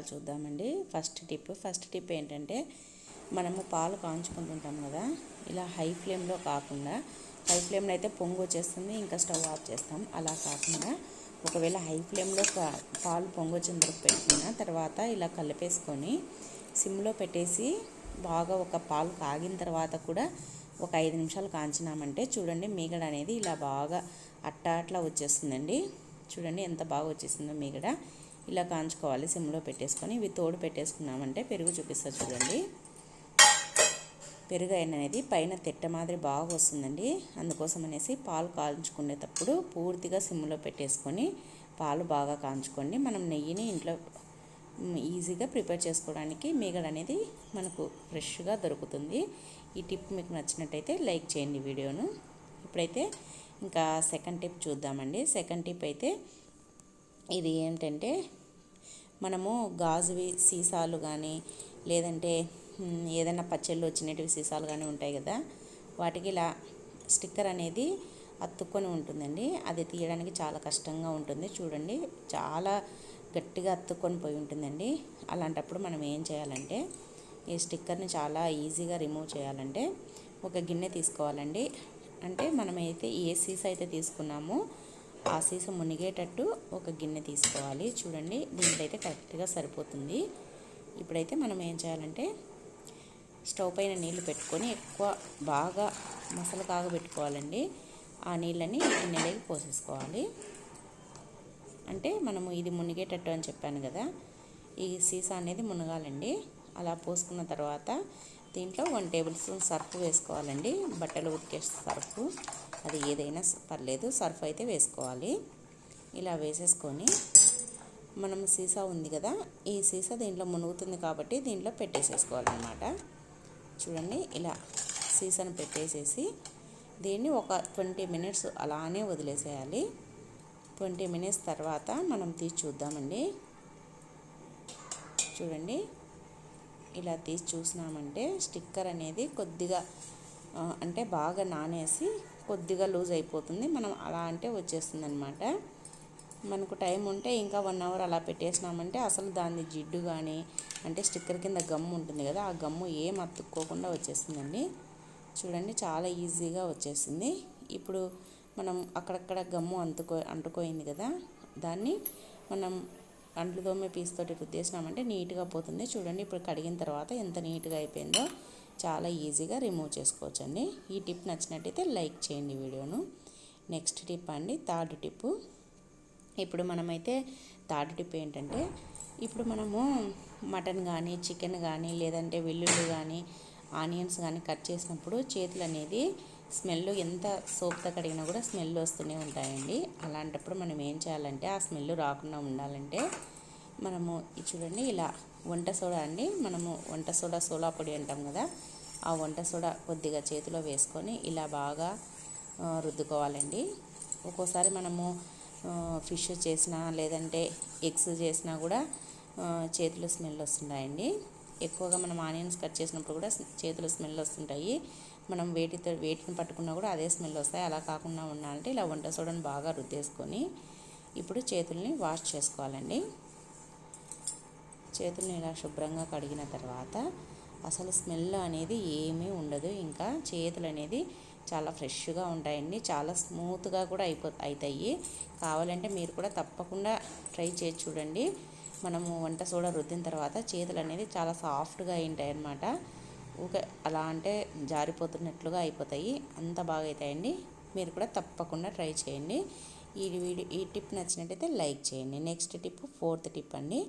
రకాలు చూద్దామండి. First tip first tip ఏంటంటే మనము పాలు కాంచుకుంటుంటాం కదా ఇలా హై ఫ్లేమ్లో కాకుండా హై ఫ్లేమ్లో అయితే పొంగు వచ్చేస్తుంది ఇంకా స్టవ్ ఆఫ్ చేస్తాం. అలా కాకుండా ఒకవేళ హై ఫ్లేమ్లో కా- పాలు పొంగు వచ్చిన వరకు తర్వాత ఇలా కలిపేసుకొని సిమ్లో పెట్టేసి బాగా ఒక పాలు కాగిన తర్వాత కూడా ఒక ఐదు నిమిషాలు కాంచినామంటే చూడండి మీగడ అనేది ఇలా బాగా అట్ట అట్లా వచ్చేస్తుందండి. చూడండి ఎంత బాగా వచ్చేసిందో మీగడ. ఇలా కాంచుకోవాలి సిమ్లో పెట్టేసుకొని ఇవి తోడు పెట్టేసుకున్నామంటే పెరుగు చూపిస్తా చూడండి. పెరుగు అయిన అనేది పైన తిట్ట మాదిరి బాగా వస్తుందండి. అందుకోసం అనేసి పాలు కాల్చుకునేటప్పుడు పూర్తిగా సిమ్లో పెట్టేసుకొని పాలు బాగా కాంచుకోండి. మనం నెయ్యిని ఇంట్లో ఈజీగా ప్రిపేర్ చేసుకోవడానికి మీగడ అనేది మనకు ఫ్రెష్గా దొరుకుతుంది. ఈ టిప్ మీకు నచ్చినట్టయితే లైక్ చేయండి వీడియోను. ఇప్పుడైతే ఇంకా సెకండ్ టిప్ చూద్దామండి. సెకండ్ టిప్ అయితే ఇది ఏంటంటే మనము గాజువి సీసాలు కానీ లేదంటే ఏదైనా పచ్చళ్ళు వచ్చినవి సీసాలు కానీ ఉంటాయి కదా వాటికి ఇలా స్టిక్కర్ అనేది అతుక్కొని ఉంటుందండి. అది తీయడానికి చాలా కష్టంగా ఉంటుంది. చూడండి చాలా గట్టిగా అతుక్కొని పోయి ఉంటుందండి. అలాంటప్పుడు మనం ఏం చేయాలంటే ఈ స్టిక్కర్ని చాలా ఈజీగా రిమూవ్ చేయాలంటే ఒక గిన్నె తీసుకోవాలండి. అంటే మనమైతే ఏ సీసా అయితే తీసుకున్నామో ఆ సీస మునిగేటట్టు ఒక గిన్నె తీసుకోవాలి. చూడండి దీంట్లో అయితే కరెక్ట్గా సరిపోతుంది. ఇప్పుడైతే మనం ఏం చేయాలంటే స్టవ్ పైన నీళ్ళు పెట్టుకొని ఎక్కువ బాగా మసలు కాగబెట్టుకోవాలండి. ఆ నీళ్ళని గిన్నెలోకి పోసేసుకోవాలి. అంటే మనము ఇది మునిగేటట్టు అని చెప్పాను కదా ఈ సీసా అనేది మునగాలండి. అలా పోసుకున్న తర్వాత దీంట్లో వన్ టేబుల్ స్పూన్ సర్ఫ్ వేసుకోవాలండి. బట్టలు ఉతికే సర్ఫ్. అది ఏదైనా పర్లేదు సర్ఫ్ అయితే వేసుకోవాలి. ఇలా వేసేసుకొని మనం సీసా ఉంది కదా ఈ సీసా దీంట్లో మునుగుతుంది కాబట్టి దీంట్లో పెట్టేసేసుకోవాలన్నమాట. చూడండి ఇలా సీసాను పెట్టేసేసి దీన్ని ఒక ట్వంటీ మినిట్స్ అలానే వదిలేసేయాలి. ట్వంటీ మినిట్స్ తర్వాత మనం తీసి చూద్దామండి. చూడండి ఇలా తీసి చూసినామంటే స్టిక్కర్ అనేది కొద్దిగా అంటే బాగా నానేసి కొద్దిగా లూజ్ అయిపోతుంది. మనం అలా అంటే వచ్చేస్తుంది అనమాట మనకు టైం ఉంటే ఇంకా వన్ అవర్ అలా పెట్టేసినామంటే అసలు దాని జిడ్డు కానీ అంటే స్టిక్కర్ కింద గమ్ము ఉంటుంది కదా ఆ గమ్ము ఏం అతుక్కోకుండా వచ్చేస్తుందండి. చూడండి చాలా ఈజీగా వచ్చేసింది ఇప్పుడు మనం అక్కడక్కడ గమ్ము అంటుకో అంటుకోయింది కదా దాన్ని మనం అంట్లు తోమే పీస్ తోటి రుద్దేసినామంటే నీట్గా పోతుంది. చూడండి ఇప్పుడు కడిగిన తర్వాత ఎంత నీట్గా అయిపోయిందో. చాలా ఈజీగా రిమూవ్ చేసుకోవచ్చండి. ఈ టిప్ నచ్చినట్టయితే లైక్ చేయండి వీడియోను. నెక్స్ట్ టిప్ అండి థర్డ్ టిప్పు. ఇప్పుడు మనమైతే థర్డ్ టిప్ ఏంటంటే ఇప్పుడు మనము మటన్ కానీ చికెన్ కానీ లేదంటే వెల్లుల్లి కానీ ఆనియన్స్ కానీ కట్ చేసినప్పుడు చేతులు అనేది స్మెల్ ఎంత సోప్తో కడిగినా కూడా స్మెల్ వస్తూనే ఉంటాయండి. అలాంటప్పుడు మనం ఏం చేయాలంటే ఆ స్మెల్ రాకుండా ఉండాలంటే మనము చూడండి ఇలా వంట సోడా అండి. మనము వంట సోడా సోలా పొడి అంటాం కదా ఆ వంట సోడా కొద్దిగా చేతిలో వేసుకొని ఇలా బాగా రుద్దుకోవాలండి. ఒక్కోసారి మనము ఫిష్ చేసినా లేదంటే ఎగ్స్ చేసినా కూడా చేతులు స్మెల్ వస్తున్నాయండి ఎక్కువగా మనం ఆనియన్స్ కట్ చేసినప్పుడు కూడా చేతులు స్మెల్ వస్తుంటాయి. మనం వేటితో వేటిని పట్టుకున్నా కూడా అదే స్మెల్ వస్తాయి. అలా కాకుండా ఉండాలంటే ఇలా వంట సోడాను బాగా రుద్దేసుకొని ఇప్పుడు చేతుల్ని వాష్ చేసుకోవాలండి. చేతులను ఇలా శుభ్రంగా కడిగిన తర్వాత అసలు స్మెల్ అనేది ఏమీ ఉండదు. ఇంకా చేతులు అనేది చాలా ఫ్రెష్గా ఉంటాయండి. చాలా స్మూత్గా కూడా అయిపో అవుతాయి కావాలంటే మీరు కూడా తప్పకుండా ట్రై చేసి చూడండి. మనము వంట సోడా రుద్దిన తర్వాత చేతులు అనేది చాలా సాఫ్ట్గా ఉంటాయి అన్నమాట ఊక అలా అంటే జారిపోతున్నట్లుగా అయిపోతాయి. అంత బాగా అవుతాయండి మీరు కూడా తప్పకుండా ట్రై చేయండి. ఈ వీడియో ఈ టిప్ నచ్చినట్టయితే లైక్ చేయండి. నెక్స్ట్ టిప్ ఫోర్త్ టిప్ అండి.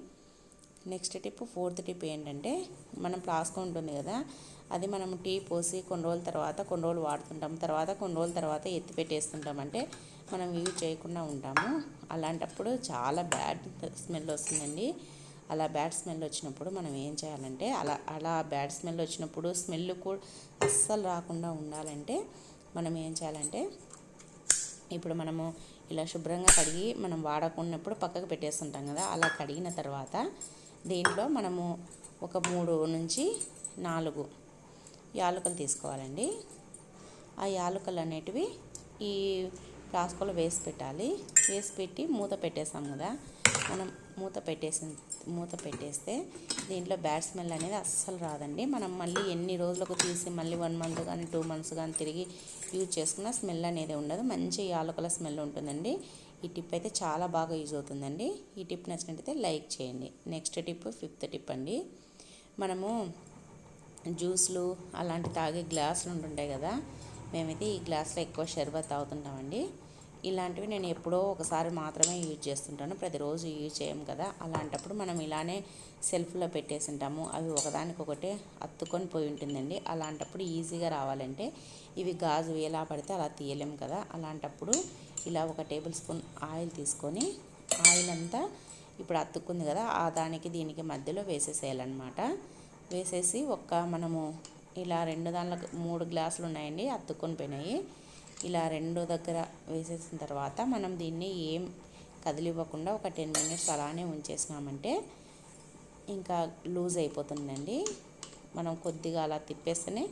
నెక్స్ట్ టిప్ ఫోర్త్ టిప్ ఏంటంటే మనం ప్లాస్క్ ఉంటుంది కదా అది మనం టీ పోసి కొన్ని రోజుల తర్వాత కొన్ని రోజులు వాడుతుంటాం. తర్వాత కొన్ని రోజుల తర్వాత ఎత్తి పెట్టేస్తుంటాం. అంటే మనం యూజ్ చేయకుండా ఉంటాము. అలాంటప్పుడు చాలా బ్యాడ్ స్మెల్ వస్తుందండి. అలా బ్యాడ్ స్మెల్ వచ్చినప్పుడు మనం ఏం చేయాలంటే అలా అలా బ్యాడ్ స్మెల్ వచ్చినప్పుడు స్మెల్ కూడా అస్సలు రాకుండా ఉండాలంటే మనం ఏం చేయాలంటే ఇప్పుడు మనము ఇలా శుభ్రంగా కడిగి మనం వాడకున్నప్పుడు పక్కకు పెట్టేస్తుంటాం కదా అలా కడిగిన తర్వాత దీంట్లో మనము ఒక మూడు నుంచి నాలుగు యాలకులు తీసుకోవాలండి. ఆ యాలకులు అనేటివి ఈ ఫ్లాస్కోలో వేసి పెట్టాలి. వేసి పెట్టి మూత పెట్టేసాం కదా. మనం మూత పెట్టేసి మూత పెట్టేస్తే దీంట్లో బ్యాడ్ స్మెల్ అనేది అస్సలు రాదండి. మనం మళ్ళీ ఎన్ని రోజులకు తీసి మళ్ళీ వన్ మంత్ కానీ టూ మంత్స్ కానీ తిరిగి యూజ్ చేసుకున్న స్మెల్ అనేది ఉండదు. మంచి యాలకుల స్మెల్ ఉంటుందండి. ఈ టిప్ అయితే చాలా బాగా యూజ్ అవుతుందండి. ఈ టిప్ నచ్చినట్టయితే లైక్ చేయండి. నెక్స్ట్ టిప్ ఫిఫ్త్ టిప్ అండి. మనము జ్యూస్లు అలాంటి తాగే గ్లాసులు ఉంటుంటాయి కదా మేమైతే ఈ గ్లాసులో ఎక్కువ షర్బత్ తాగుతుంటామండి. ఇలాంటివి నేను ఎప్పుడో ఒకసారి మాత్రమే యూజ్ చేస్తుంటాను. ప్రతిరోజు యూజ్ చేయం కదా అలాంటప్పుడు మనం ఇలానే సెల్ఫ్లో పెట్టేసి ఉంటాము. అవి ఒకదానికొకటే అత్తుకొని పోయి ఉంటుందండి. అలాంటప్పుడు ఈజీగా రావాలంటే ఇవి గాజు ఎలా పడితే అలా తీయలేం కదా అలాంటప్పుడు ఇలా ఒక టేబుల్ స్పూన్ ఆయిల్ తీసుకొని ఆయిల్ అంతా ఇప్పుడు అతుక్కుంది కదా ఆ దానికి దీనికి మధ్యలో వేసేసేయాలన్నమాట. వేసేసి ఒక్క మనము ఇలా రెండు దానిలో మూడు గ్లాసులు ఉన్నాయండి అతుక్కొని పోయినాయి. ఇలా రెండు దగ్గర వేసేసిన తర్వాత మనం దీన్ని ఏం కదిలివ్వకుండా ఒక టెన్ మినిట్స్ అలానే ఉంచేసినామంటే ఇంకా లూజ్ అయిపోతుందండి. మనం కొద్దిగా అలా తిప్పేస్తేనే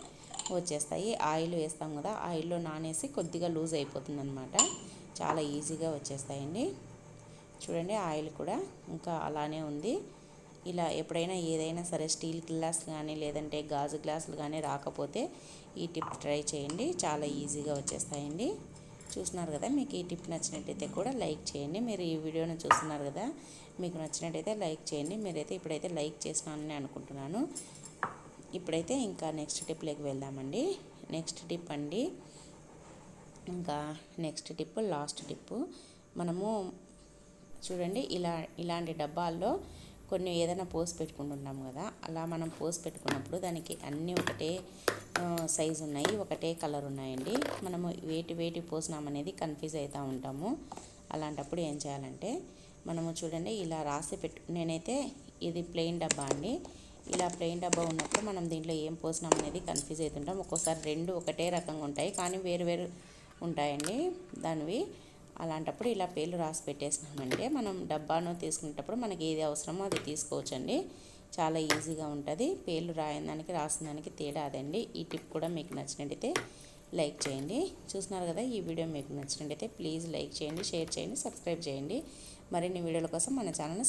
వచ్చేస్తాయి. ఆయిల్ వేస్తాం కదా ఆయిల్లో నానేసి కొద్దిగా లూజ్ అయిపోతుంది అనమాట చాలా ఈజీగా వచ్చేస్తాయండి. చూడండి ఆయిల్ కూడా ఇంకా అలానే ఉంది. ఇలా ఎప్పుడైనా ఏదైనా సరే స్టీల్ గ్లాస్ కానీ లేదంటే గాజు గ్లాసులు కానీ రాకపోతే ఈ టిప్ ట్రై చేయండి. చాలా ఈజీగా వచ్చేస్తాయండి. చూస్తున్నారు కదా మీకు ఈ టిప్ నచ్చినట్టయితే కూడా లైక్ చేయండి. మీరు ఈ వీడియోని చూస్తున్నారు కదా మీకు నచ్చినట్టయితే లైక్ చేయండి. మీరైతే ఇప్పుడైతే లైక్ చేసినానని అనుకుంటున్నాను. ఇప్పుడైతే ఇంకా నెక్స్ట్ టిప్లోకి వెళ్దామండి. నెక్స్ట్ టిప్ అండి ఇంకా నెక్స్ట్ టిప్ లాస్ట్ టిప్ మనము చూడండి ఇలా ఇలాంటి డబ్బాల్లో కొన్ని ఏదైనా పోసి పెట్టుకుంటున్నాం కదా అలా మనం పోసి పెట్టుకున్నప్పుడు దానికి అన్నీ ఒకటే సైజు ఉన్నాయి ఒకటే కలర్ ఉన్నాయండి. మనము వేటి వేటి పోసినామనేది కన్ఫ్యూజ్ అవుతూ ఉంటాము. అలాంటప్పుడు ఏం చేయాలంటే మనము చూడండి ఇలా రాసి పెట్టు నేనైతే ఇది ప్లెయిన్ డబ్బా అండి. ఇలా ప్లెయిన్ డబ్బా ఉన్నప్పుడు మనం దీంట్లో ఏం పోసినాం అనేది కన్ఫ్యూజ్ అవుతుంటాం. ఒక్కోసారి రెండు ఒకటే రకంగా ఉంటాయి కానీ వేరు వేరు ఉంటాయండి దానివి. అలాంటప్పుడు ఇలా పేర్లు రాసి పెట్టేసినామంటే మనం డబ్బాను తీసుకునేటప్పుడు మనకి ఏది అవసరమో అది తీసుకోవచ్చండి. చాలా ఈజీగా ఉంటుంది. పేర్లు రాయని దానికి రాసిన దానికి తేడా అదండి. ఈ టిప్ కూడా మీకు నచ్చినట్టయితే లైక్ చేయండి. చూస్తున్నారు కదా ఈ వీడియో మీకు నచ్చినట్టయితే ప్లీజ్ లైక్ చేయండి షేర్ చేయండి సబ్స్క్రైబ్ చేయండి. మరిన్ని వీడియోల కోసం మన ఛానల్ని